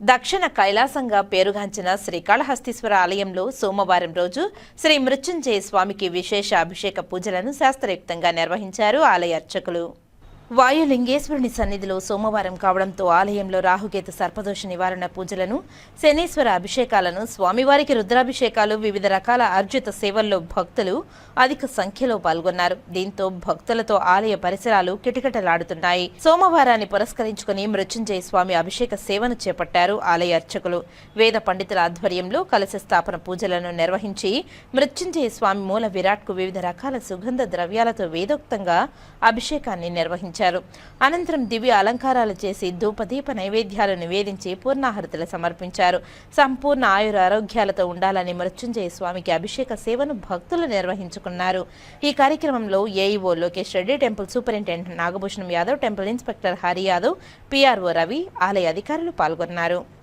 దక్షిణ కైలాసంగా పేరుగాంచిన శ్రీకాళహస్తీశ్వర ఆలయంలో సోమవారం రోజు శ్రీ మృత్యుంజయ స్వామికి విశేష అభిషేక పూజలను శాస్త్రయుక్తంగా నిర్వహించారు ఆలయ అర్చకులు. వాయులింగేశ్వరుని సన్నిధిలో సోమవారం కావడంతో ఆలయంలో రాహుకేతు సర్పదోష నివారణ పూజలను శనీశ్వర అభిషేకాలను స్వామివారికి రుద్రాభిషేకాలు వివిధ రకాల అర్జిత సేవల్లో భక్తులు అధిక సంఖ్యలో పాల్గొన్నారు. దీంతో భక్తులతో ఆలయ పరిసరాలు కిటకిటలాడుతున్నాయి. సోమవారాన్ని పురస్కరించుకుని మృత్యుంజయ స్వామి అభిషేక సేవను చేపట్టారు ఆలయ అర్చకులు. వేద పండితుల ఆధ్వర్యంలో కలశ స్థాపన పూజలను నిర్వహించి మృత్యుంజయ స్వామి మూల విరాట్కు వివిధ రకాల సుగంధ ద్రవ్యాలతో వేదోక్తంగా అభిషేకాన్ని నిర్వహించారు. అనంతరం దివ్య అలంకారాలు చేసి ధూపదీప నైవేద్యాలు నివేదించి పూర్ణాహరితలు సమర్పించారు. సంపూర్ణ ఆయుర ఆరోగ్యాలతో ఉండాలని మృత్యుంజయ స్వామికి అభిషేక సేవను భక్తులు నిర్వహించుకున్నారు. ఈ కార్యక్రమంలో AEO Lokesh Reddy temple superintendent Nagabhushanam Yadav temple inspector Hari Yadav PRO Ravi ఆలయ అధికారులు పాల్గొన్నారు.